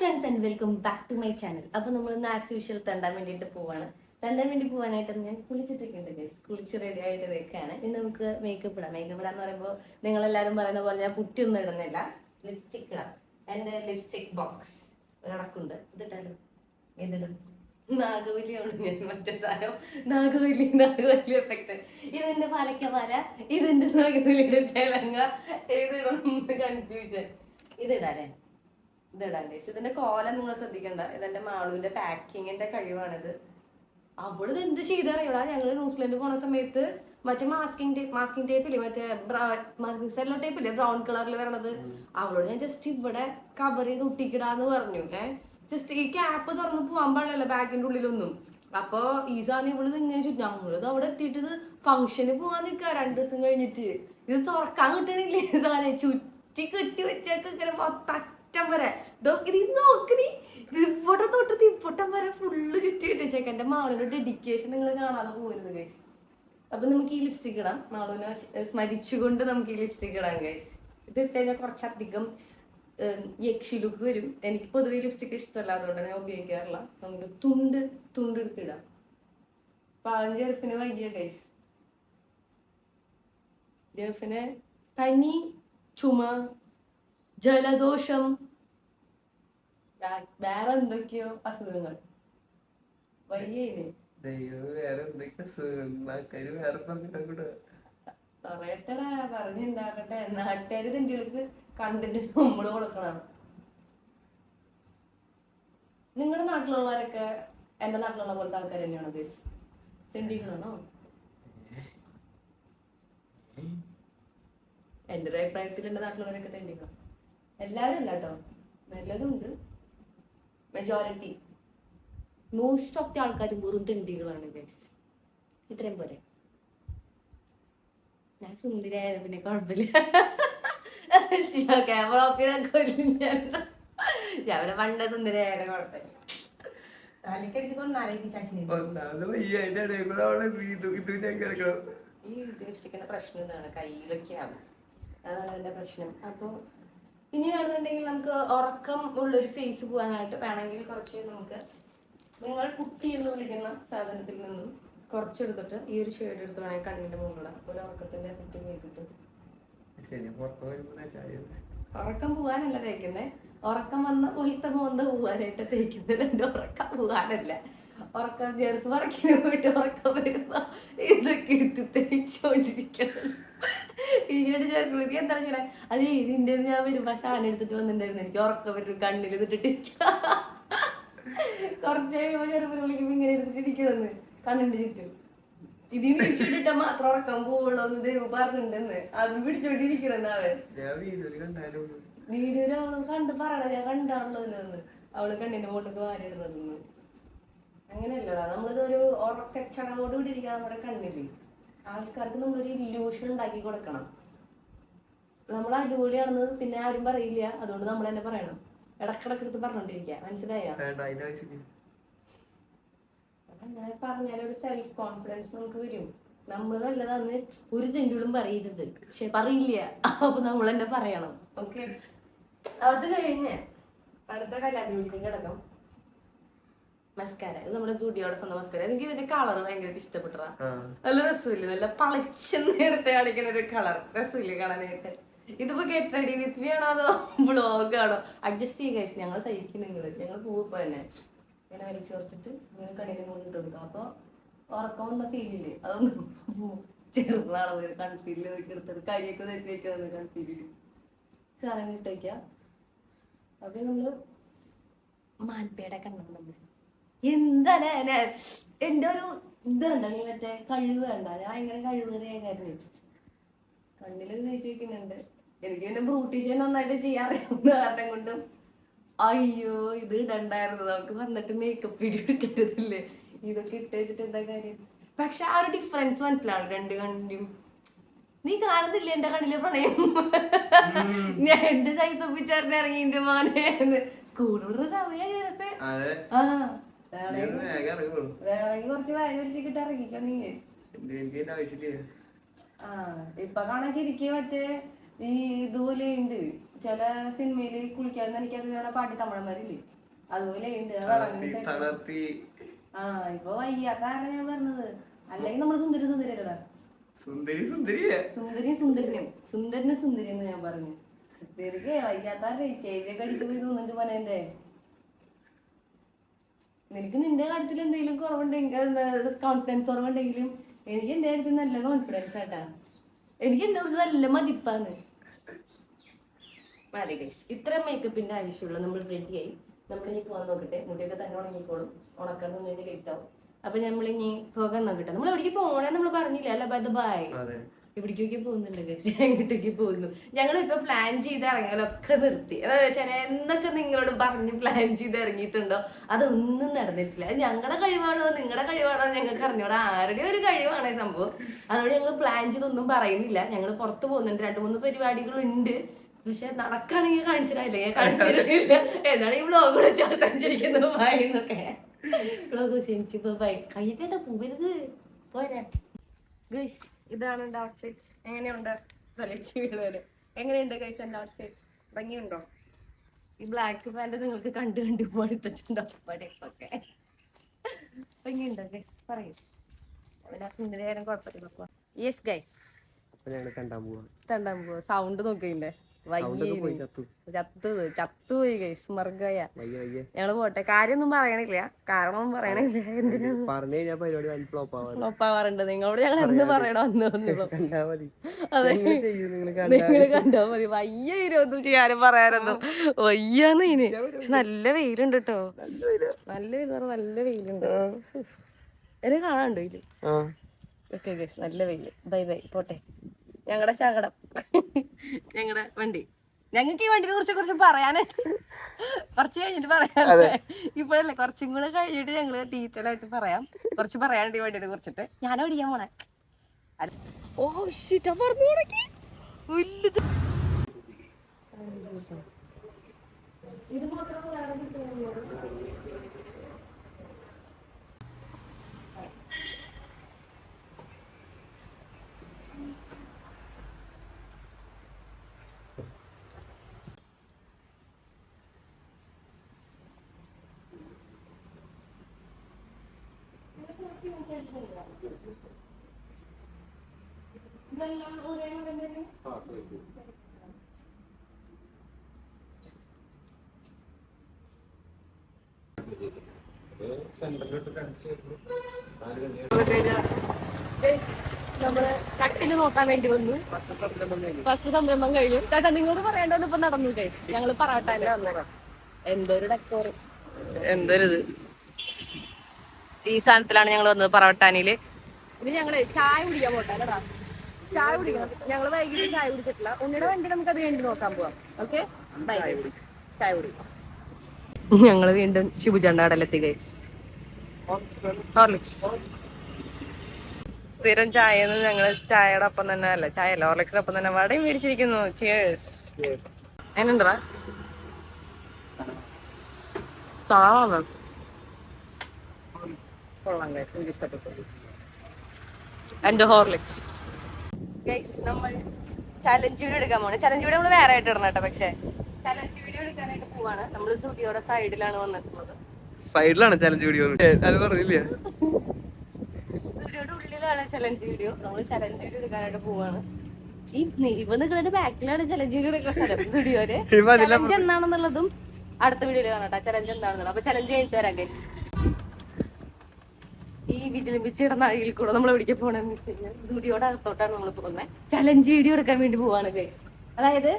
Friends and welcome back to my channel അപ്പോൾ നമ്മൾ ഇന്ന് ആസ് യൂഷ്വൽ തണ്ടാൻ വേണ്ടിയിട്ട് പോവാണ്. തണ്ടാൻ വേണ്ടി പോകാനായിട്ട് ഞാൻ കുളിച്ചിട്ടൊക്കെ ഉണ്ട് ഗൈസ് കുളിച്ച് റെഡി ആയിട്ട് നിൽക്കുകയാണ് ഇനി നമുക്ക് മേക്കപ്പ് ഇടാം. മേക്കപ്പ് ഇടാന്ന് പറയുമ്പോൾ നിങ്ങളെല്ലാവരും പറയുന്ന പോലെ ഞാൻ പുട്ടിയൊന്നും ഇടുന്നില്ല. ലിപ്സ്റ്റിക് ഇടാം. എന്റെ ലിപ്സ്റ്റിക് ബോക്സ് ഒരടക്കുണ്ട് ഇതിട്ടാലും? ഇതിടും നാഗവല്ലിയാണ് ഞാൻ മറ്റേ സാധനം. നാഗവല്ലി നാഗവല്ലി എഫക്റ്റ് ഇതെന്റെ പാലക്ക പാല ഇതെന്റെ നാഗവല്ലിയുടെ ചേലങ്ങ ഏതിടണം കൺഫ്യൂഷൻ ഇതിടാല്ലേ ഇതിടാൻ പക്ഷെ ഇതിന്റെ കോല നിങ്ങൾ ശ്രദ്ധിക്കണ്ട. ഇതെന്റെ മാളുവിന്റെ പാക്കിങ്ങിന്റെ കഴിവാണിത്. അവൾ എന്ത് ചെയ്തറിയാ ഞങ്ങൾ ന്യൂസിലൻഡ് പോണ സമയത്ത് മറ്റേ മാസ്കിംഗ് ടേപ്പ് മാസ്കിംഗ് ടേപ്പില്ലേ മറ്റേ സെല്ലോ ടേപ്പില്ലേ ബ്രൗൺ കളറിൽ വരണത്. അവളോട് ഞാൻ ജസ്റ്റ് ഇവിടെ കവർ ചെയ്ത് ഒട്ടിക്കിടാന്ന് പറഞ്ഞു. ഏഹ് ജസ്റ്റ് ഈ ക്യാപ്പ് തുറന്ന് പോവാൻ പാടില്ലല്ലോ ബാഗിന്റെ ഉള്ളിലൊന്നും. അപ്പൊ ഈ സാധനം ഇവൾ ഇങ്ങനെ ചുറ്റും. ഞങ്ങളിത് അവിടെ എത്തിയിട്ട് ഫംഗ്ഷന് പോകാൻ നിൽക്കുക രണ്ടു ദിവസം കഴിഞ്ഞിട്ട്. ഇത് തുറക്കാൻ കിട്ടണില്ലേ സാധനം? ചുറ്റി കെട്ടി വെച്ചേക്കെ ഇങ്ങനെ മൊത്തറ്റം വരെ. നീ നോക്കി നീ ഇത് ഇപ്പൊട്ടം വരെ ഫുള്ള് ചുറ്റി കെട്ടിച്ചേക്ക എന്റെ മാളിന്റെ ഡെഡിക്കേഷൻ നിങ്ങൾ കാണാതെ പോകരുത് ഗൈസ് അപ്പൊ നമുക്ക് ഈ ലിപ്സ്റ്റിക് ഇടാം. മാളുവിനെ സ്മരിച്ചുകൊണ്ട് നമുക്ക് ഈ ലിപ്സ്റ്റിക് ഇടാം ഗൈസ് ഇത് ഇട്ട് കഴിഞ്ഞാൽ കുറച്ചധികം യക്ഷി ലുക്ക് വരും. എനിക്ക് പൊതുവെ ലിപ്സ്റ്റിക് ഇഷ്ടമല്ല അതുകൊണ്ട് ഞാൻ ഉപയോഗിക്കാറില്ല. നമുക്ക് തുണ്ട് തുണ്ട് എടുത്തിടാം പാവം ജെർഫിന് വയ്യ ഗൈസ് ജെർഫിന് പനി ചുമ ജലദോഷം. വേറെ എന്തൊക്കെയോ അസുഖങ്ങൾ. വലിയ പറയട്ടടാ പറഞ്ഞുണ്ടാക്കട്ടെ. നാട്ടുകാര് തെണ്ടികൾക്ക് കണ്ടിട്ട് നമ്മൾ കൊടുക്കണം. നിങ്ങളുടെ നാട്ടിലുള്ളവരൊക്കെ എന്റെ നാട്ടിലുള്ള പോലത്തെ ആൾക്കാർ തന്നെയാണോ ഗൈസ് തെണ്ടികളാണോ? എന്റെ ഒരു അഭിപ്രായത്തിൽ എന്റെ നാട്ടിലുള്ളവരൊക്കെ തെണ്ടികളാണ് എല്ലാവരും അല്ല കേട്ടോ നല്ലതുണ്ട്. മെജോറിറ്റി മോസ്റ്റ് ഓഫ് ദി ആൾക്കാർ വെറും തെണ്ടികളാണ് ഗൈസ് ഇത്രയും പോരെ. ഞാൻ സുന്ദരിയായ പിന്നെ കുഴപ്പമില്ല. ക്യാമറ ഓഫ് ചെയ്താൽ കൊല്ലും ഞാൻ പണ്ട പിന്നെ പണ്ട് സുന്ദരിയായ കുഴപ്പമില്ല. ഈ ഇത് പ്രശ്നം എന്താണ്? കയ്യിലൊക്കെയാണ്. അതാണ് എന്റെ പ്രശ്നം. അപ്പോൾ ഇനി വേണമെന്നുണ്ടെങ്കിൽ നമുക്ക് ഉറക്കം ഉള്ളൊരു ഫേസ് പോകാനായിട്ട് വേണമെങ്കിൽ കുറച്ച് നമുക്ക് നിങ്ങൾ കുട്ടി എന്ന് വിളിക്കുന്ന സാധനത്തിൽ നിന്നും കുറച്ചെടുത്തിട്ട് ഈ ഒരു ഷെയ്ഡ് എടുത്ത് വേണമെങ്കിൽ കണ്ണിന്റെ അപ്പോൾ ഒരു ഉറക്കത്തിന്റെ എഫക്റ്റ് പോയി കിട്ടും ഉറക്കം പോകാനല്ല തേക്കുന്നേ. ഉറക്കം വന്ന പോലത്തെ മോന്ത പോകാനായിട്ട് തേക്കുന്നത് രണ്ട് ഉറക്കം പോകാനല്ല ഉറക്കം ചേർത്ത് പറക്കി പോയിട്ട് ഉറക്കം വരുമ്പോ ഇതൊക്കെ എടുത്ത് തേച്ചോണ്ടിരിക്കണം. ഈയോട് ചെറുപ്പം ഇത് എന്താ ചെയ്യണേ? അത് ഇതിന്റെ ഞാൻ വരുമ്പോ സാധനം എടുത്തിട്ട് വന്നിട്ടുണ്ടായിരുന്നു. എനിക്ക് ഉറക്കം വരും കണ്ണിൽ ഇതിട്ടിട്ട്. കുറച്ച് കഴിയുമ്പോ ചെറുപ്പം വിളിക്കുമ്പോ ഇങ്ങനെ എടുത്തിട്ടിരിക്കണമെന്ന് കണ്ണിന്റെ ചുറ്റും. ഇതിന് നീച്ചിട്ടിട്ട് മാത്രം ഉറക്കം പോവുള്ളൂ എന്ന് ദൈവം പറഞ്ഞിട്ടുണ്ടെന്ന്. അതും പിടിച്ചോണ്ടിരിക്കണെന്ന് അവൻ. വീഡിയോ വീഡിയോയിൽ അവൾ കണ്ട് പറയണ ഞാൻ കണ്ടാണല്ലോ അവൾ കണ്ണിന്റെ മുകളിലേക്ക് വാരിടുന്നതെന്ന് അങ്ങനെയല്ലടാ. നമ്മളിതൊരു ഉറക്കച്ചടങ്ങോട് കൂടി ഇരിക്കാൻ നമ്മുടെ കണ്ണിൽ. ആൾക്കാർക്ക് നമ്മളൊരു ഇല്യൂഷൻ ഉണ്ടാക്കി കൊടുക്കണം. നമ്മൾ അടിപൊളിയാണെന്ന് പിന്നെ ആരും പറയില്ല. അതുകൊണ്ട് നമ്മൾ തന്നെ പറയണം. ഇടക്കിടക്ക് എടുത്ത് പറഞ്ഞോണ്ടിരിക്കുക മനസ്സിലായോ? അങ്ങനെ പറഞ്ഞാൽ ഒരു സെൽഫ് കോൺഫിഡൻസ് നമുക്ക് വരും. നമ്മൾ നല്ലതാന്ന് ഒരു തെണ്ടുകളും പറയരുത്. പക്ഷെ പറയില്ല. അപ്പൊ നമ്മൾ തന്നെ പറയണം. ഓക്കെ? അത് കഴിഞ്ഞ് അടുത്ത കലാപരിപാടിക്ക് കിടക്കും. മസ്കാര. ഇത് നമ്മുടെ സ്റ്റുഡിയോടെ നമസ്കാരം മസ്കാര. എനിക്ക് ഇതിന്റെ കളർ ഭയങ്കരമായിട്ട് ഇഷ്ടപ്പെട്ടതാ. നല്ല രസമില്ല? നല്ല പളിച്ച നേരത്തെ കാണിക്കുന്ന ഒരു കളർ രസമില്ല കാണാനായിട്ട്? ഇതിപ്പോ ഗെറ്റ് റെഡി വിത്ത് മീ ആണോ അതോ ബ്ലോഗ് ആണോ? അഡ്ജസ്റ്റ് ചെയ്യുക ഞങ്ങൾ സഹിക്കും നിങ്ങൾ ഞങ്ങൾ പോകുമ്പോ തന്നെ. ഇങ്ങനെ വലിച്ചു കുറച്ചിട്ട് ഇങ്ങനെ കണ്ണിനെ കൊണ്ട് ഇട്ട് കൊടുക്കാം. അപ്പൊ ഉറക്കം വന്ന ഫീലില്ലേ അതൊന്നും ചെറുതാണോ? കൺഫീലിൽ നോക്കി എടുത്തത്. കരിയൊക്കെ തെച്ച് വെക്കണമെന്ന് കൺഫീലിൽ സാധനം ഇട്ട് വയ്ക്കുക അപ്പൊ നമ്മൾ മാൻപേടെ കണ്ടു നമ്മൾ എന്താണ് ഞാൻ എന്റെ ഒരു ഇതുണ്ട് നീ മറ്റേ കഴിവ് വേണ്ട ഞാൻ ഭയങ്കര കഴിവേറിയായിരുന്നു കണ്ണിൽ തേച്ച് വെക്കുന്നുണ്ട്. എനിക്ക് പിന്നെ ബ്രൂട്ടീഷ്യൻ നന്നായിട്ട് ചെയ്യാറിയാവുന്ന കാരണം കൊണ്ടും അയ്യോ ഇത് ഇടണ്ടായിരുന്നു. നമുക്ക് വന്നിട്ട് മേക്കപ്പ് വീഡിയോ എടുക്കേണ്ടതില്ലേ? ഇതൊക്കെ ഇട്ട് വെച്ചിട്ട് എന്താ കാര്യം? പക്ഷെ ആ ഒരു ഡിഫറൻസ് മനസ്സിലാണ് രണ്ട് കണ്ണിലും. നീ കാണുന്നില്ല എന്റെ കണ്ണിലെ പ്രണയം? ഞാൻ എന്റെ സൈസ് ഒപ്പിച്ചേർന്ന് ഇറങ്ങി എന്റെ മോനെ സ്കൂൾ വിടുന്ന സമയം ചേർപ്പേ ആ വേണമെങ്കിൽ കുറച്ച് വായ വലിച്ചിട്ട് ഇറങ്ങിക്കോ നീ. ആ ഇപ്പൊ കാണാൻ ശരിക്കും മറ്റേ ഈ ഇതുപോലെ ഉണ്ട് ചില സിനിമയിൽ കുളിക്കാൻ നനയ്ക്കാതെ പാട്ടി തമിഴന്മാരില്ലേ? അതുപോലെ ഉണ്ട്. ആ ഇപ്പൊ വയ്യാത്ത കാരണം ഞാൻ പറഞ്ഞത്. അല്ലെങ്കിൽ നമ്മൾ സുന്ദരി സുന്ദരിയല്ലടാ. സുന്ദരി സുന്ദരിയെ. സുന്ദരി സുന്ദരിനും. സുന്ദരനും സുന്ദരി എന്ന് ഞാൻ പറഞ്ഞു. തിരികെ വയ്യാത്താരെ ചെവിയൊക്കെ അടിച്ചു പോയി തോന്നിട്ട് പോലെ നിനക്ക് നിന്റെ കാര്യത്തിൽ എന്തെങ്കിലും കുറവുണ്ടെങ്കിൽ കോൺഫിഡൻസ് കുറവുണ്ടെങ്കിലും എനിക്ക് എന്റെ കാര്യത്തിൽ നല്ല കോൺഫിഡൻസ് ആട്ടാ. എനിക്ക് എന്നെ കുറിച്ച് നല്ല മതിപ്പാന്ന്. മതി ഗൈസ് ഇത്ര മേക്കപ്പിന്റെ ആവശ്യമുള്ളൂ. നമ്മൾ റെഡിയായി നമ്മൾ ഇനി പോകാൻ നോക്കട്ടെ. മുടിയൊക്കെ തന്നെ ഉണങ്ങിക്കോളും. ഉണക്കാൻ നിന്ന് ലേറ്റ് ആവും. അപ്പൊ നമ്മളിനി പോകാൻ നോക്കട്ടെ. നമ്മൾ എവിടേക്ക് പോണേ നമ്മൾ പറഞ്ഞില്ല? അല്ല? ബൈ ബൈ അതെ. ഇവിടേക്കൊക്കെ പോകുന്നുണ്ട് ഗൈസ് എങ്ങോട്ടേക്ക് പോകുന്നു? ഞങ്ങൾ ഇപ്പൊ പ്ലാൻ ചെയ്ത് ഇറങ്ങലൊക്കെ നിർത്തി. അതായത് വെച്ചാൽ എന്തൊക്കെ നിങ്ങളോട് പറഞ്ഞ് പ്ലാൻ ചെയ്ത് ഇറങ്ങിയിട്ടുണ്ടോ? അതൊന്നും നടന്നിട്ടില്ല. അത് ഞങ്ങളുടെ കഴിവാണോ? നിങ്ങളുടെ കഴിവാണോ? ഞങ്ങൾക്ക് അറിഞ്ഞൂടെ. ആരുടെ ഒരു കഴിവാണ് ഈ സംഭവം. അതുകൊണ്ട് ഞങ്ങൾ പ്ലാൻ ചെയ്തൊന്നും പറയുന്നില്ല. ഞങ്ങൾ പുറത്ത് പോകുന്നുണ്ട്. രണ്ട് മൂന്ന് പരിപാടികളുണ്ട്. പക്ഷെ നടക്കുകയാണെങ്കിൽ കാണിച്ചു തരാം ഇല്ലെങ്കിൽ എന്നാണ് ഈ ബ്ലോഗ് വിളിച്ച് അവസാനിച്ചിരിക്കുന്നത് ബൈ ബ്ലോഗ് അവസാനിച്ചപ്പോ ബൈ കഴിക്കട്ടെ പോകരുത് പോരാ. ഗൈസ് ഇതാണ് എന്റെ ഔട്ട്ഫിറ്റ് എങ്ങനെയുണ്ട്? വീടുവരെ എങ്ങനെയുണ്ട് ഗൈസ് എന്റെ ഔട്ട്ഫിറ്റ് ഭംഗിയുണ്ടോ? ഈ ബ്ലാക്ക് പാന്റ് നിങ്ങൾക്ക് കണ്ട് കണ്ട് മടുത്തിട്ടുണ്ടോ പടയൊക്കെ ഭംഗിയുണ്ടോ ഗൈസ് പറയൂ. അവനെ സുന്ദരി നേരം കുഴപ്പമില്ല. യെസ് ഗൈസ് തണ്ടാൻ പോവാ. സൗണ്ട് നോക്കിയില്ലേ? പോയി ചത്തു. ചത്തു ചത്തുപോയി ഗൈസ് മർഗയ ഞങ്ങൾ പോട്ടെ. കാര്യമൊന്നും പറയണില്ല. കാരണം പറയണില്ല. എന്തിനാ? ഫ്ലോപ്പ് നിങ്ങളോട് ഞങ്ങൾ എന്ത് പറയണോ അന്ന് വന്നുള്ളൂ കണ്ടാ മതി. അതെ. നിങ്ങൾ കണ്ടാ മതി. വയ്യ ഇരുപതും ചെയ്യാനും പറയാനൊന്നും. വയ്യാന്ന് ഇനി. പക്ഷെ നല്ല വെയിലുണ്ട് കേട്ടോ നല്ല വെയിൽ നല്ല വെയിലുണ്ട്. എന്നെ കാണാണ്ടോ ഇതിൽ? ആ. ഓക്കെ ഗൈസ് നല്ല വെയിൽ. ബൈ ബൈ പോട്ടെ. ഞങ്ങളുടെ ശകടം. ഞങ്ങളുടെ വണ്ടി. ഞങ്ങൾക്ക് ഈ വണ്ടിനെ കുറിച്ച് കുറച്ച് പറയാനുണ്ട്. കുറച്ച് കഴിഞ്ഞിട്ട് പറയാം. ഇപ്പോഴല്ലേ കുറച്ചും കൂടെ കഴിഞ്ഞിട്ട് ഞങ്ങൾ ഡീറ്റെയിൽ ആയിട്ട് പറയാം. കുറച്ച് പറയാനുണ്ട് ഈ വണ്ടിനെ കുറിച്ചിട്ട്. ഞാൻ ഓടിക്കാൻ പോണേ ഓ ഷിറ്റ് പറഞ്ഞു തുടങ്ങി വലുത്. ഇത് മാത്രമല്ല നോക്കാൻ വേണ്ടി വന്നു. ബസ് സംരംഭം കഴിഞ്ഞു. ചേട്ടാ നിങ്ങളോട് പറയേണ്ടത് ഇപ്പൊ നടന്നു ഞങ്ങൾ പറവട്ടാനിൽ വന്നു എന്തൊരു ഡെക്കോറ് എന്തൊരു ഈ സാധനത്തിലാണ് ഞങ്ങൾ വന്നത് പറവട്ടാനിൽ ഇനി ഞങ്ങൾ ചായ കുടിക്കാൻ പോട്ടെ ചായ കുടിക്കണം. ഞങ്ങൾ വൈകിട്ട് ചായ കുടിച്ചിട്ടില്ല. ഒന്നിടെ വണ്ടി നമുക്ക് അത് വേണ്ടി നോക്കാൻ പോവാം. ഓക്കെ? ബൈ ചായ കുടിക്കാം. ഞങ്ങൾ വീണ്ടും ശുഭചണ്ടാടലെത്തി ഹോർലിക്സ് സ്ഥിരം ചായ ഞങ്ങൾ ചായയുടെ ഒപ്പം തന്നെ അല്ല ചായ അല്ല ഹോർലിക്സിന്റെ ഒപ്പം തന്നെ വടയും മേടിച്ചിരിക്കുന്നു. എന്നുണ്ടാ താവാണ് കൊള്ളാം ഗൈസ് എനിക്ക് ഇഷ്ടപ്പെട്ടു. എന്റെ ഹോർലിക്സ് ഗൈസ് നമ്മൾ ചലഞ്ച് വീഡിയോ എടുക്കാൻ പോണ്. ചലഞ്ച് വീഡിയോ നമ്മൾ വേറെ ആയിട്ട് ഇടണം കേട്ടോ പക്ഷേ ചലഞ്ച് വീഡിയോ എടുക്കാനായിട്ട് പോവാണ്. നമ്മൾ സ്റ്റുഡിയോയുടെ സൈഡിലാണ് വന്നിട്ടുള്ളത്. സൈഡിലാണ് ചലഞ്ച് വീഡിയോ അത് പറഞ്ഞില്ല? സ്റ്റുഡിയോയുടെ ഉള്ളിലാണ് ചലഞ്ച് വീഡിയോ നമ്മൾ ചലഞ്ച് വീഡിയോ എടുക്കാനായിട്ട് പോവാണ്. ഈ ഇവ നിൽക്കുന്നതിന്റെ ബാക്കിലാണ് ചലഞ്ച് വീഡിയോ എടുക്കുന്ന സ്ഥലം സ്റ്റുഡിയോയിൽ. ചലഞ്ച് എന്താണെന്നുള്ളതും അടുത്ത വീഡിയോയിൽ കാണാം ചലഞ്ച് എന്താണെന്നുള്ളത്. അപ്പൊ ചലഞ്ച് കഴിഞ്ഞിട്ട് വരാം ഗൈസ് ഈ വിജിലിമ്പിച്ച് നഴിയിൽ കൂടെ നമ്മൾ എവിടേക്ക് പോകണമെന്ന് വെച്ച് കഴിഞ്ഞാൽ സ്റ്റുഡിയോയുടെ അകത്തോട്ടാണ് നമ്മൾ പോകുന്നത് ചലഞ്ച് വീഡിയോ എടുക്കാൻ വേണ്ടി പോവാണ് ഗൈസ് അതായത്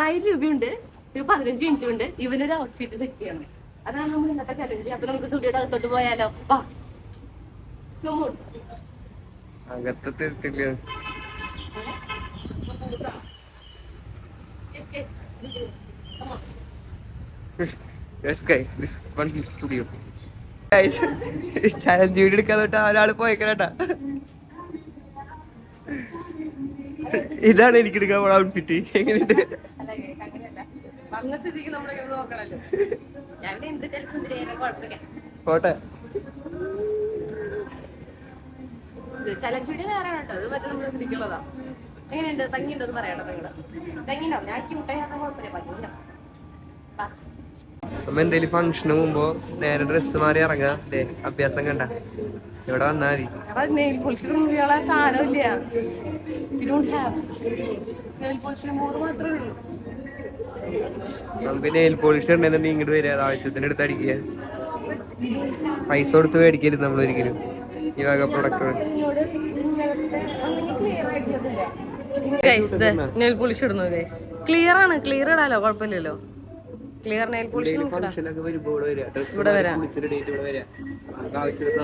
ആയിരം രൂപയുണ്ട് ഒരു പതിനഞ്ച് മിനിറ്റ് ഉണ്ട്. ഇവനൊരു ഔട്ട്ഫിറ്റ് സെറ്റ് ചെയ്യണം. അതാണ് നമ്മൾ ഇന്നത്തെ ചലഞ്ച് അപ്പൊ നമുക്ക് സ്റ്റുഡിയോയുടെ അകത്തോട്ട് പോയാലോ? വാ. Yes, വീട് എടുക്കാൻ തൊട്ട് ഒരാൾ പോയേക്കണേട്ടാ. ഇതാണ് എനിക്ക് എടുക്കാൻ പോണ ഔട്ട്ഫിറ്റ് എങ്ങനെയുണ്ട്? പോട്ടെ. ഇത് ചലഞ്ച് വീഡിയോ വേറെ കേട്ടോ? അത് മറ്റേ നമ്മൾ പിടിക്കുള്ളതാ എങ്ങനെയുണ്ട്? ഭംഗിയുണ്ടോന്ന് പറയാട്ടോ നിങ്ങൾ. ഭംഗിയുണ്ടോ? ഞാൻ ക്യൂട്ടായി കുഴപ്പമില്ല. ഭംഗിയുണ്ടോ ബാ. നമ്മ എന്തേലും ഫംഗ്ഷന് പോകുമ്പോ നേരെ ഡ്രസ്സ് മാറി ഇറങ്ങാ. അല്ലേ അഭ്യാസം കണ്ട. ഇവിടെ വന്നാ മതി. നമുക്ക് നെയിൽ പോളിഷ് ഉണ്ടെന്നുണ്ടെങ്കിൽ ഇങ്ങോട്ട് വരിക ആവശ്യത്തിന് എടുത്ത് അടിക്കുക പൈസ കൊടുത്ത് മേടിക്കരുത് നമ്മൾ ഒരിക്കലും. ഈ വക പ്രൊഡക്റ്റുകൾ നെയിൽ പോളിഷ് ഇടുന്നു ക്ലിയർ ആണ്. ക്ലിയർ ഇടാലോ? കുഴപ്പമില്ലല്ലോ. ക്ലിയർ നെയിൽ പോളിഷ് ഇവിടെ വരാം.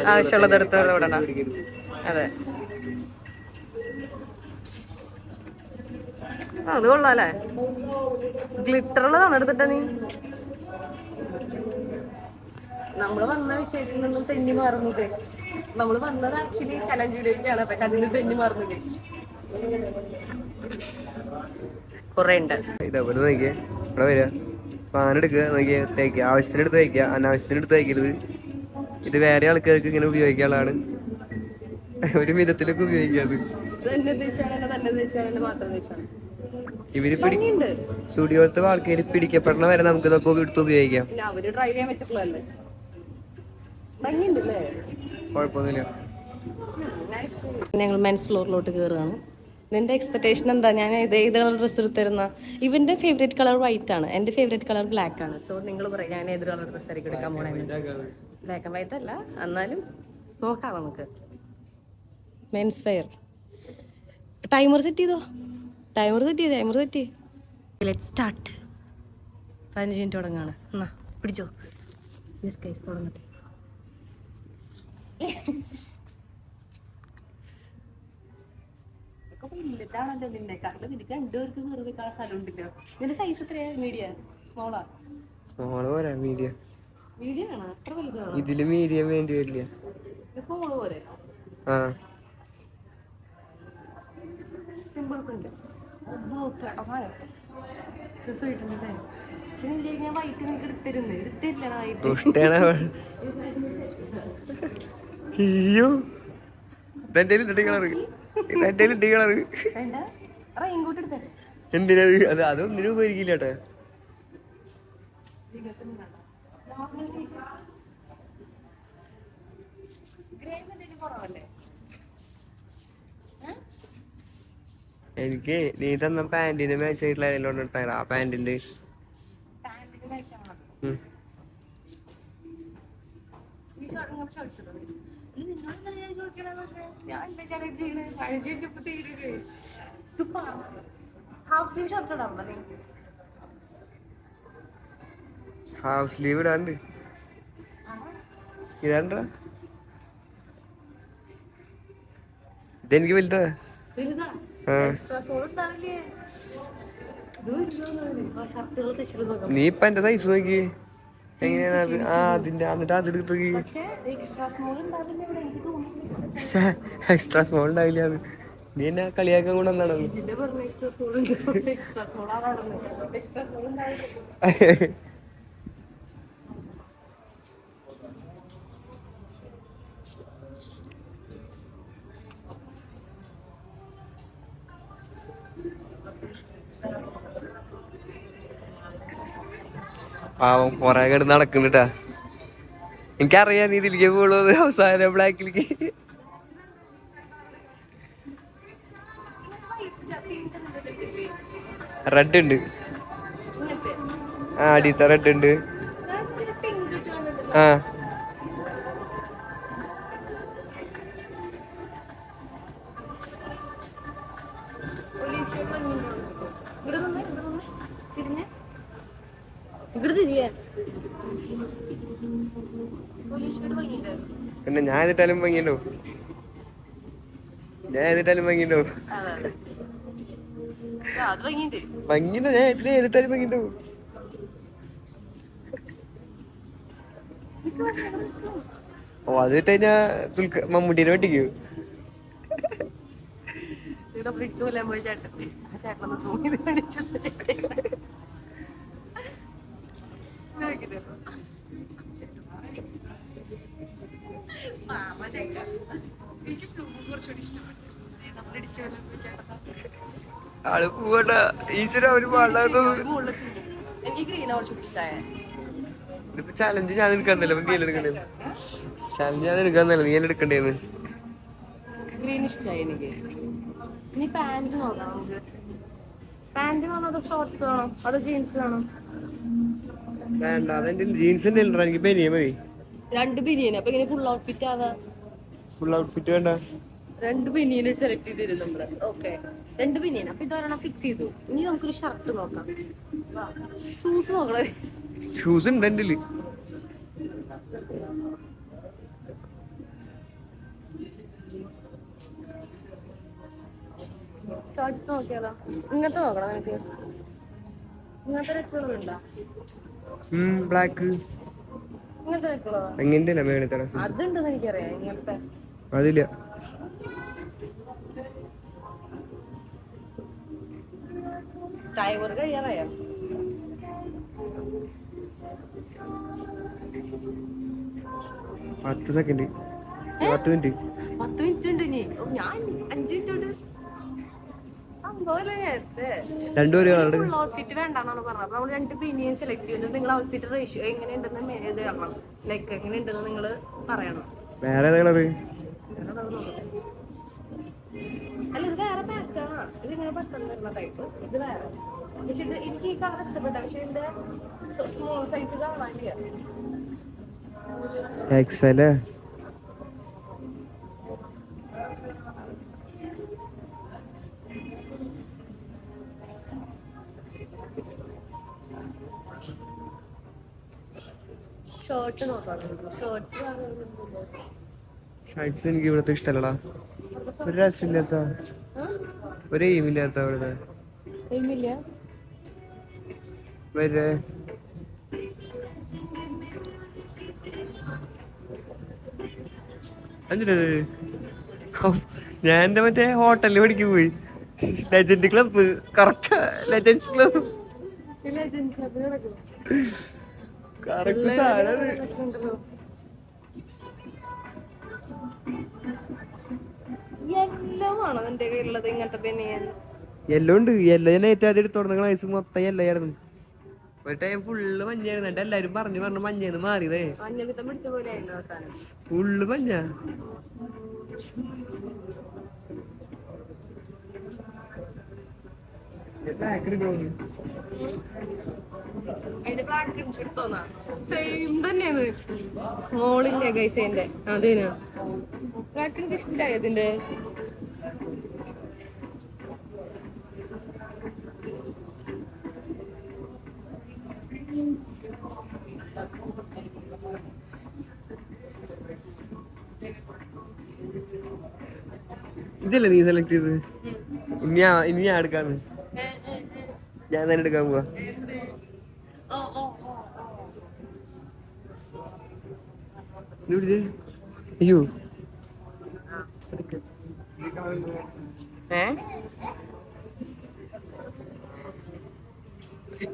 ആവശ്യമുള്ളത് എടുത്ത്. മേടിക്കരുത്. അതെ. അത് കൊള്ളാല്ലേ? ഗ്ലിറ്റർ ഉള്ളതാണ് എടുത്തിട്ട നീ? നമ്മൾ വന്ന വിഷയത്തിൽ നിന്നും തെന്നി മാറുന്നു ഗൈസ് നമ്മൾ വന്നത് ആക്ച്വലി ചലഞ്ച് വീഡിയോക്കാണ് പക്ഷെ അതിന് തെന്നി മാറുന്നു ഗൈസ് കൊറേ ഉണ്ട് ഇതേപോലെ നോക്കിയേ. ഇവിടെ വരിക സാധനം എടുക്കുക നോക്കിയേ തേക്കുക. ആവശ്യത്തിന് എടുത്ത് തേക്കുക അനാവശ്യത്തിന് എടുത്ത് തേക്കരുത്. ഇത് വേറെ ആൾക്കാർക്ക് ഇങ്ങനെ ഉപയോഗിക്കാനുള്ളതാണ്. ഒരു വിധത്തിലൊക്കെ ഉപയോഗിക്കാത് ഇവർ സ്റ്റുഡിയോത്തെ ആൾക്കാർ പിടിക്കപ്പെടണ വരെ നമുക്ക് ഇതൊക്കെ എടുത്ത് ഉപയോഗിക്കാം. കുഴപ്പമൊന്നുമില്ല. ഞങ്ങൾ മെൻസ് ഫ്ലോറിലോട്ട് കയറുകയാണ് നിന്റെ എക്സ്പെക്ടേഷൻ എന്താ? ഞാൻ ഇത് ഏത് കളർ ഡ്രസ്സ് എടുത്തിരുന്ന? ഇവന്റെ ഫേവറേറ്റ് കളർ വൈറ്റ് ആണ്. എന്റെ ഫേവറേറ്റ് കളർ ബ്ലാക്ക് ആണ്. സോ നിങ്ങൾ പറയും ഞാൻ ഏത് കളർ ഡ്രസ്സ് ആയിരിക്കും എടുക്കാൻ പോണേ ബ്ലാക്ക് ആൻഡ് വൈറ്റ് അല്ല. എന്നാലും നോക്കാം നമുക്ക്. മെൻസ് വെയർ ടൈമർ സെറ്റ് ചെയ്തോ? ടൈമർ സെറ്റ് ചെയ്ത്? ടൈമർ സെറ്റ് ലെറ്റ് സ്റ്റാർട്ട് പതിനഞ്ച് മിനിറ്റ് തുടങ്ങാണ്. എന്നാ പിടിച്ചോ. യെസ് കൈസ് തുടങ്ങട്ടെ. ഇതാണല്ലോ നിന്നെ. കണ്ട് നിനക്ക് രണ്ടുപേർക്ക് വെറുതെ കാണാൻ സ്ഥലം ഉണ്ടല്ലോ. നിന്റെ സൈസ് എത്രയാ? മീഡിയ സ്മോളാ സ്മോൾ പോരാ മീഡിയ മീഡിയ ആണോ? അത്ര വലുതാണോ? ഇതിൽ മീഡിയം വേണ്ടി വരില്ല. സ്മോൾ പോലെ ആ. സിമ്പിൾ പ്രിന്റ് കേട്ടോ സാധനം. രസമായിട്ടുണ്ടല്ലേ പക്ഷെ നിന്റെ ഞാൻ വൈറ്റ് നിനക്ക് എടുത്തിരുന്നു എടുത്തില്ല വൈറ്റ് ദുഷ്ടയാണ് അവൾ. അയ്യോ. ഇതെന്റെ ഇട്ടി കളറ്. ഇതെന്റെ ഇട്ടി എന്തിനാ അത് അതൊന്നിനും ഉപയോഗിക്കില്ല കേട്ടോ. എനിക്ക് നീ തന്ന പാന്റിന് മാച്ച് ആയിട്ടുള്ള അതിലോട്ട് എടുത്താൽ ആ പാന്റിന്റെ. ഈ ഷർട്ട് ഇങ്ങനെ ഷർട്ട് ഇടണം. ഇത് നിങ്ങളെന്താ ഞാൻ എന്താ challenge ചെയ്യണെ? പതിനഞ്ച് minute ഇപ്പൊ തീരുകയെ. ഇത് പറ. ഹാഫ് സ്ലീവ് ഷർട്ട് ഇടാൻ നീ ഹാഫ് സ്ലീവ് ഇടാണ്ട് ഇതാണ്ട ഇതെനിക്ക് വലുതാ നീ ഇപ്പൊ എന്റെ സൈസ് നോക്കി. എങ്ങനെയാണ് ആ അതിന്റെ എന്നിട്ട് അത് എടുത്ത് നോക്കി. പക്ഷേ എക്സ്ട്രാ സ്മോൾ ഉണ്ടാവില്ല അത്. നീ എന്നെ കളിയാക്കാൻ കൂടെ എന്താണ് പാവം കൊറേ കിടന്ന് നടക്കുന്നുട്ടാ. എനിക്കറിയാൻ നീ ഇതിലേക്ക് പോകുന്നത് അവസാനം ബ്ലാക്കിലേക്ക് റെഡ് ഉണ്ട്. ആ അടിയത്തെ റെഡ് ഉണ്ട്. ആ. പിന്നെ ഞാൻ എന്നിട്ടാലും ഭംഗിയുണ്ടോ ഞാൻ ഭംഗിയുണ്ടോ ഭംഗിയുണ്ടോ. ഞാൻ എത്ര എന്നിട്ടാലും ഭംഗിയുണ്ടോ. ഓ അത് ഇട്ട് കഴിഞ്ഞാ മമ്മൂട്ടീനെ വെട്ടിക്കോ. നോക്കിട്ടോ പാവ എനിക്ക് കുറച്ചുകൂടി ഇഷ്ടപ്പെട്ടു. ആൾ പോവണ്ട. ഈശ്വര അവർ ഇതിപ്പോ ചലഞ്ച് ഞാൻ എടുക്കാന്നല്ലോ നീ എല്ലാം എടുക്കണ്ടേ? ചലഞ്ച് ഞാൻ എടുക്കാന്നല്ലോ നീ എല്ലാം എടുക്കണ്ടേന്ന്? ഗ്രീൻ ഇഷ്ടമായി എനിക്ക്. ഇനി പാന്റ് നോക്കാം നമുക്ക്. പാന്റ് വേണോ അതോ ഷോർട്സ് വേണോ? അതോ ജീൻസ് വേണോ? വേണ്ട അതെന്റെ ജീൻസിന്റെ ഇല്ലടാ എനിക്ക് ബനിയൻ മതി. രണ്ട് ബനിയൻ. അപ്പൊ ഇങ്ങനെ ഫുൾ ഔട്ട്ഫിറ്റ് ആവാ ഫുൾ ഔട്ട്ഫിറ്റ് വേണ്ട. രണ്ട് ബനിയൻ സെലക്ട് ചെയ്തിരുന്നു നമ്മൾ ഓക്കെ രണ്ട് ബനിയൻ അപ്പൊ ഇതൊരെണ്ണം ഫിക്സ് ചെയ്തു. ഇനി നമുക്കൊരു ഷർട്ട് നോക്കാം. ഷൂസ് നോക്കണേ. ഷൂസ് ഉണ്ട് എന്റെ ഷർട്ട്സ് നോക്കിയാലോ ഇങ്ങനത്തെ നോക്കണം നിനക്ക്? ഇങ്ങനത്തെ ബ്ലാക്ക് അതുണ്ടെന്ന് എനിക്കറിയാം ഇങ്ങനത്തെ. അതില്ല ഡ്രൈവർ കഴിയാറായോ പത്ത് സെക്കൻഡ് പത്ത് മിനിറ്റ് പത്ത് മിനിറ്റ് ഉണ്ട് ഇനി. ഞാൻ അഞ്ചു മിനിറ്റ് ഉണ്ട്. രണ്ടുപേരും ഔട്ട്ഫിറ്റ് വേണ്ടെന്നാണ് പറഞ്ഞത്. അപ്പൊ നമ്മൾ രണ്ട് പിന്നെയും സെലക്ട് ചെയ്യുന്നത് നിങ്ങൾ ഔട്ട്ഫിറ്റ് റേഷ്യോ എങ്ങനെയുണ്ടെന്ന് ഇത് കാണണം. ലൈക്ക് എങ്ങനെയുണ്ടെന്ന് നിങ്ങൾ പറയണം. വേറെ ഏതാ കളറ്. അല്ല ഇത് വേറെ പാറ്റാണ് ഇത് ഇങ്ങനെ പെട്ടെന്ന് വരുന്ന ടൈപ്പ് ഇത് വേറെ. പക്ഷെ ഇത് എനിക്ക് ഈ കളർ ഇഷ്ടപ്പെട്ട. പക്ഷെ ഇതിന്റെ സ്മോൾ സൈസ് കാണാനില്ല എക്സൽ ഷർട്ട് നോക്കാം. ഷർട്ട്സ് ഷർട്ട്സ് എനിക്ക് ഇവിടുത്തെ ഇഷ്ടല്ലടാ. ഒരു രസമില്ലാത്ത ഒരു എയിമില്ലാത്ത ഇവിടുത്തെ. വരെ. ഞാൻ എന്റെ മറ്റേ ഹോട്ടലിൽ പഠിക്കാൻ പോയി. Legend club correct legends club correct സാധനം. എല്ലാം ആണോ നിന്റെ കയ്യിലുള്ളത് ഇങ്ങനത്തെ ബനിയൻ? എല്ലാം ഉണ്ട്. എല്ലോ ഞാൻ ഏറ്റവും ആദ്യം എടുത്തോണ്ട് നിങ്ങൾ ഐസ് മൊത്തം എല്ലായിരുന്നു ഒരു ടൈം ഫുള്ള് മഞ്ഞായിരുന്നു. എന്നിട്ട് എല്ലാരും പറഞ്ഞു പറഞ്ഞു മഞ്ഞേന്ന് മാറിയതേ. മഞ്ഞവിത്തം പിടിച്ച പോലെ ആയിരുന്നു അവസാനം. ഫുള്ള് മഞ്ഞ അതിന്റെ ബ്ലാക്ക് എടുത്തോന്നാ സെയിം അതിന്റെ ഇതല്ലേ നീ സെലക്ട് ചെയ്ത് ഇനി ഇനിയാ ഇനി ഞാൻ എടുക്കാന്ന്. ഞാൻ തന്നെ എടുക്കാൻ പോവാ. ഇത് അയ്യോ.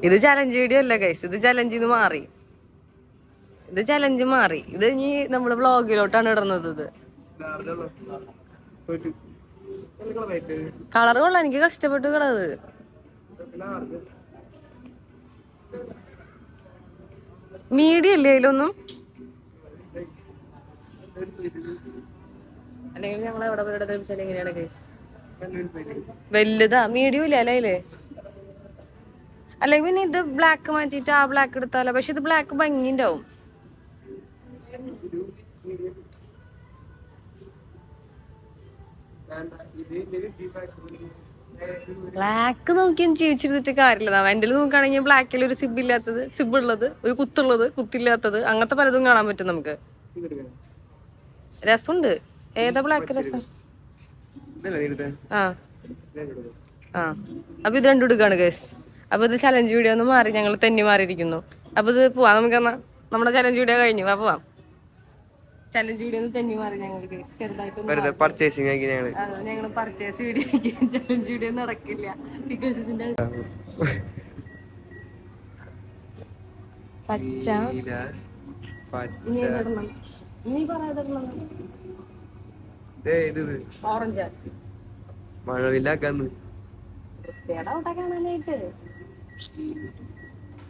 ഇത് ചലഞ്ച് വീഡിയോ അല്ല ഗൈസ് ഇത് ചലഞ്ചിന്ന് മാറി. ഇത് ചലഞ്ച് മാറി. ഇത് ഇനി നമ്മൾ വ്ളോഗിലോട്ടാണ് ഇടുന്നത് ഇത്. കളർ കൊള്ളാം. എനിക്ക് കഷ്ടപ്പെട്ടു കളത് മീഡിയം അല്ലേ അതിലൊന്നും? അല്ലെങ്കിൽ ഞങ്ങൾ എവിടെ പോയിട്ട് വെച്ചാൽ എങ്ങനെയാണ് കേസ് വലുതാ മീഡിയം ഇല്ല അല്ലേ അല്ലെങ്കിൽ പിന്നെ ഇത് ബ്ലാക്ക് മാറ്റിട്ട് ആ ബ്ലാക്ക് എടുത്താലോ? പക്ഷെ ഇത് ബ്ലാക്ക് ഭംഗിണ്ടാവും ബ്ലാക്ക് നോക്കി ജീവിച്ചിരുന്നിട്ട് കാര്യമില്ല. എന്റെ നോക്കുകയാണെങ്കിൽ ബ്ലാക്കിൽ ഒരു സിബ് ഇല്ലാത്തത് സിബ് ഉള്ളത് ഒരു കുത്തുള്ളത് കുത്തില്ലാത്തത് അങ്ങനത്തെ പലതും കാണാൻ പറ്റും നമുക്ക്. രസമുണ്ട്. ഏതാ ബ്ലാക്ക് രസം? ആ. ആ. അപ്പൊ ഇത് രണ്ടും എടുക്കാണ് കേസ് അപ്പൊ ഇത് ചലഞ്ച് വീഡിയോ ഒന്ന് മാറി ഞങ്ങൾ തെന്നി മാറിയിരിക്കുന്നു. അപ്പൊ ഇത് പോവാം നമുക്ക് നമ്മുടെ ചലഞ്ച് വീഡിയോ കഴിഞ്ഞു അപ്പൊ പോവാം. ചലഞ്ച് വീഡിയോ ഒന്ന് തെന്നി മാറി ഞങ്ങൾക്ക്. ചെറുതായിട്ട് പർച്ചേസിംഗ് ആക്കി ഞങ്ങൾ ഞങ്ങൾ പർച്ചേസ് വീഡിയോ ചലഞ്ച് വീഡിയോ നടക്കില്ല. ബിക്കോസ് ഇതിന്റെ പച്ച. നീ ഇത്. ഓറഞ്ച് മഴവില്ലാക്കാന്ന് കാണാനായിട്ട്.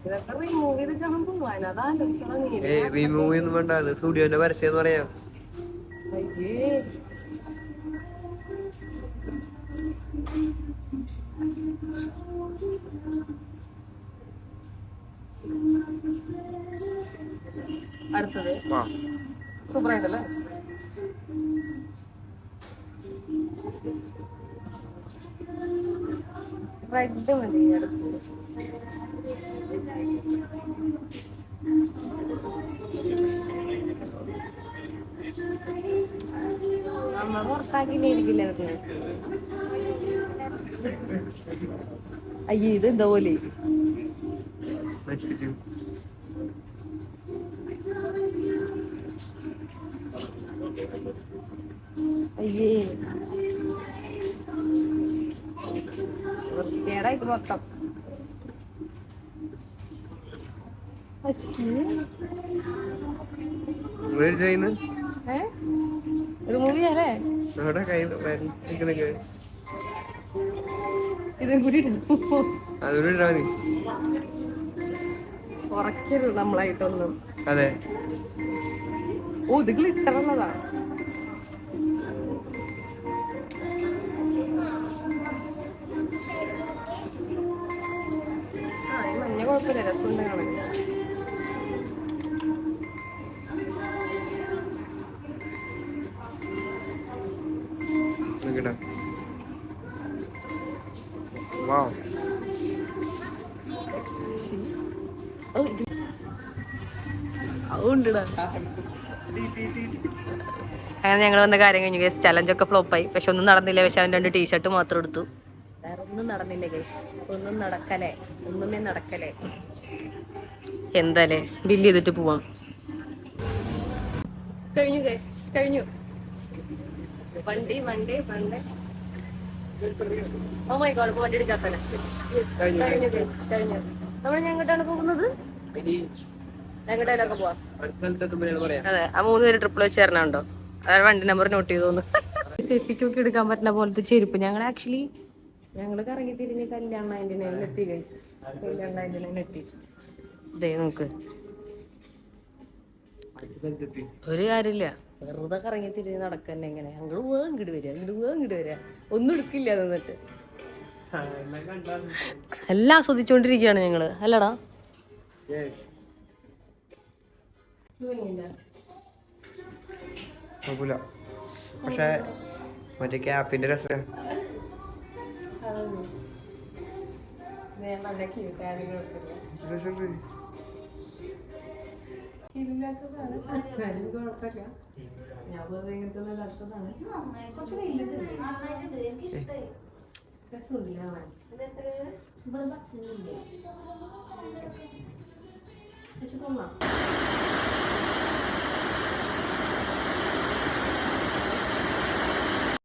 ഇതൊക്കെ റിമൂവ് ചെയ്ത് കാണാൻ പോവാൻ. അതാ ആലോചിക്കണം റിമൂവ് ഒന്നും വേണ്ട സ്റ്റുഡിയോന്റെ പരസ്യം എന്ന് പറയാം. അയ്യേ. അടുത്തത്. ആയിട്ടല്ലേ റെഡ് മതി അടുത്തത്. നമ്മൾ പുറത്താക്കിയില്ലായിരിക്കില്ല അവർക്ക് അയ്യേ ഇത് എന്താ പോലെ നശിപ്പിച്ചു അയ്യേ വൃത്തികേടായിട്ട് മൊത്തം അശ്ശേ. ഇതും കൂടി കുറയ്ക്കരുത് നമ്മളായിട്ടൊന്നും. അതെ. ഓ ഇത് ഈ മഞ്ഞ കുഴപ്പമില്ല. രസമുണ്ട് കാണാൻ. അങ്ങനെ ഞങ്ങൾ വന്ന കാര്യം കഴിഞ്ഞു ഗേസ് ചലഞ്ചൊക്കെ ഫ്ലോപ്പായി പക്ഷെ ഒന്നും നടന്നില്ല. പക്ഷെ അവൻ രണ്ട് ടീഷർട്ട് മാത്രം എടുത്തു. വേറെ ഒന്നും നടന്നില്ല ഗേസ് ഒന്നും നടക്കലേ ഒന്നുമേ നടക്കലേ എന്താലേ? ബില്ല് ചെയ്തിട്ട് പോവാം. കഴിഞ്ഞു ഗേസ് കഴിഞ്ഞു. വണ്ടി വണ്ടി വണ്ടി. ഓ മൈ ഗോഡ് വണ്ടി എടുക്കാത്തന്നെ കഴിഞ്ഞു ഗേസ് കഴിഞ്ഞു. നമ്മൾ ഞങ്ങോട്ടാണ് പോകുന്നത്? പോവാം. അതെ ആ മൂന്ന് പേര് ട്രിപ്പിൾ വെച്ച് തരണുണ്ടോ അതാണ് വണ്ടി നമ്പർ നോട്ട് ചെയ്തോന്ന് സെഫിക്കൊക്കെ എടുക്കാൻ പറ്റുന്ന പോലത്തെ ചെരുപ്പ്. ഞങ്ങൾ ആക്ച്വലി ഞങ്ങൾ കറങ്ങി തിരിഞ്ഞ് കല്യാൺ നയന്റി എത്തി ഗൈസ് കല്യാൺ നയന്റി നയൻ എത്തി. ഇതേ നോക്ക്. ഒരു കാര്യമില്ല വെറുതെ കറങ്ങി തിരിഞ്ഞ് നടക്കന്നെ ഇങ്ങനെ. ഞങ്ങൾ പോവാ ഇങ്ങോട്ട് വരിക ഇങ്ങോട്ട് പോവാ ഇങ്ങോട്ട് വരിക ഒന്നും എടുക്കില്ല നിന്നിട്ട്. എല്ലാം ആസ്വദിച്ചുകൊണ്ടിരിക്കുകയാണ് ഞങ്ങൾ. അല്ലടാ? കുഴപ്പമില്ല. പക്ഷെ മറ്റേ ക്യാപ്പിന്റെ രസം. ഇല്ലാത്തതാണ്. എന്നാലും കുഴപ്പമില്ല. ഞാൻ പൊതുവെ ഇങ്ങനത്തെ ഇടാത്തതാണ് കുറച്ച് വെയിലത്തല്ലേ രസമുണ്ടില്ല കാണാൻ 他去过吗